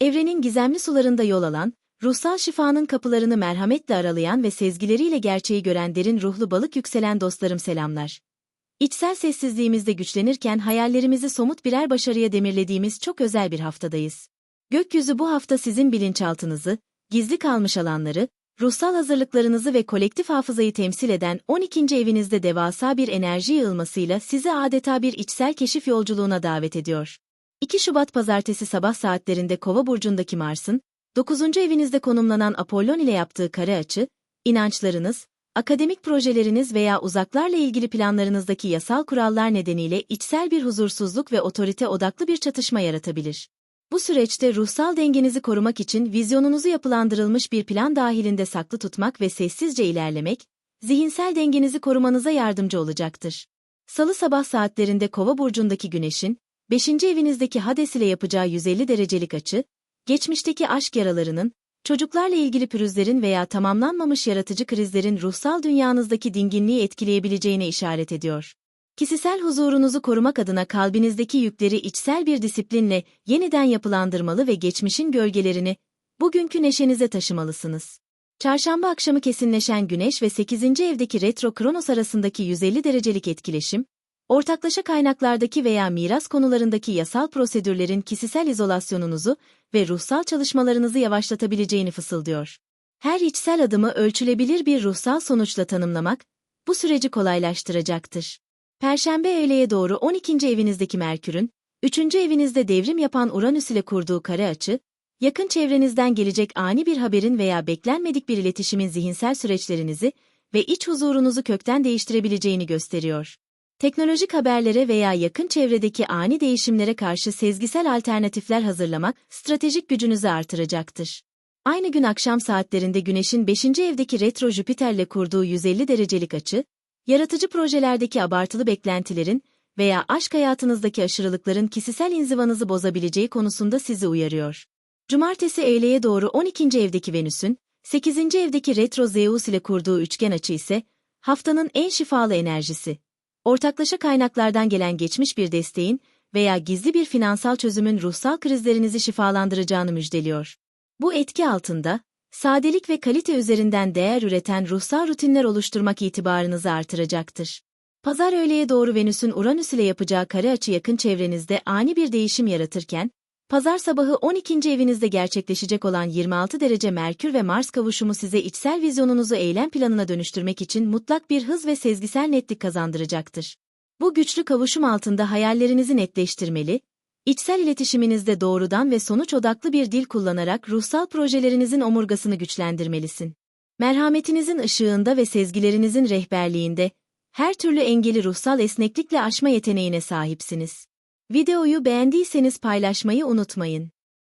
Evrenin gizemli sularında yol alan, ruhsal şifanın kapılarını merhametle aralayan ve sezgileriyle gerçeği gören derin ruhlu balık yükselen dostlarım selamlar. İçsel sessizliğimizde güçlenirken hayallerimizi somut birer başarıya demirlediğimiz çok özel bir haftadayız. Gökyüzü bu hafta sizin bilinçaltınızı, gizli kalmış alanları, ruhsal hazırlıklarınızı ve kolektif hafızayı temsil eden 12. evinizde devasa bir enerji yığılmasıyla sizi adeta bir içsel keşif yolculuğuna davet ediyor. 2 Şubat pazartesi sabah saatlerinde Kova burcundaki Mars'ın 9. evinizde konumlanan Apollon ile yaptığı kare açı, inançlarınız, akademik projeleriniz veya uzaklarla ilgili planlarınızdaki yasal kurallar nedeniyle içsel bir huzursuzluk ve otorite odaklı bir çatışma yaratabilir. Bu süreçte ruhsal dengenizi korumak için vizyonunuzu yapılandırılmış bir plan dahilinde saklı tutmak ve sessizce ilerlemek, zihinsel dengenizi korumanıza yardımcı olacaktır. Salı sabah saatlerinde Kova burcundaki Güneş'in 5. evinizdeki Hades ile yapacağı 150 derecelik açı, geçmişteki aşk yaralarının, çocuklarla ilgili pürüzlerin veya tamamlanmamış yaratıcı krizlerin ruhsal dünyanızdaki dinginliği etkileyebileceğine işaret ediyor. Kişisel huzurunuzu korumak adına kalbinizdeki yükleri içsel bir disiplinle yeniden yapılandırmalı ve geçmişin gölgelerini bugünkü neşenize taşımalısınız. Çarşamba akşamı kesinleşen Güneş ve 8. evdeki Retro Kronos arasındaki 150 derecelik etkileşim, ortaklaşa kaynaklardaki veya miras konularındaki yasal prosedürlerin kişisel izolasyonunuzu ve ruhsal çalışmalarınızı yavaşlatabileceğini fısıldıyor. Her içsel adımı ölçülebilir bir ruhsal sonuçla tanımlamak, bu süreci kolaylaştıracaktır. Perşembe öğleye doğru 12. evinizdeki Merkür'ün, 3. evinizde devrim yapan Uranüs ile kurduğu kare açı, yakın çevrenizden gelecek ani bir haberin veya beklenmedik bir iletişimin zihinsel süreçlerinizi ve iç huzurunuzu kökten değiştirebileceğini gösteriyor. Teknolojik haberlere veya yakın çevredeki ani değişimlere karşı sezgisel alternatifler hazırlamak stratejik gücünüzü artıracaktır. Aynı gün akşam saatlerinde Güneş'in 5. evdeki retro Jüpiter'le kurduğu 150 derecelik açı, yaratıcı projelerdeki abartılı beklentilerin veya aşk hayatınızdaki aşırılıkların kişisel inzivanızı bozabileceği konusunda sizi uyarıyor. Cumartesi öğleye doğru 12. evdeki Venüs'ün, 8. evdeki retro Zeus ile kurduğu üçgen açı ise, haftanın en şifalı enerjisi. Ortaklaşa kaynaklardan gelen geçmiş bir desteğin veya gizli bir finansal çözümün ruhsal krizlerinizi şifalandıracağını müjdeliyor. Bu etki altında, sadelik ve kalite üzerinden değer üreten ruhsal rutinler oluşturmak itibarınızı artıracaktır. Pazar öğleye doğru Venüs'ün Uranüs ile yapacağı kare açı yakın çevrenizde ani bir değişim yaratırken, pazar sabahı 12. evinizde gerçekleşecek olan 26 derece Merkür ve Mars kavuşumu size içsel vizyonunuzu eylem planına dönüştürmek için mutlak bir hız ve sezgisel netlik kazandıracaktır. Bu güçlü kavuşum altında hayallerinizi netleştirmeli, İçsel iletişiminizde doğrudan ve sonuç odaklı bir dil kullanarak ruhsal projelerinizin omurgasını güçlendirmelisin. Merhametinizin ışığında ve sezgilerinizin rehberliğinde, her türlü engeli ruhsal esneklikle aşma yeteneğine sahipsiniz. Videoyu beğendiyseniz paylaşmayı unutmayın.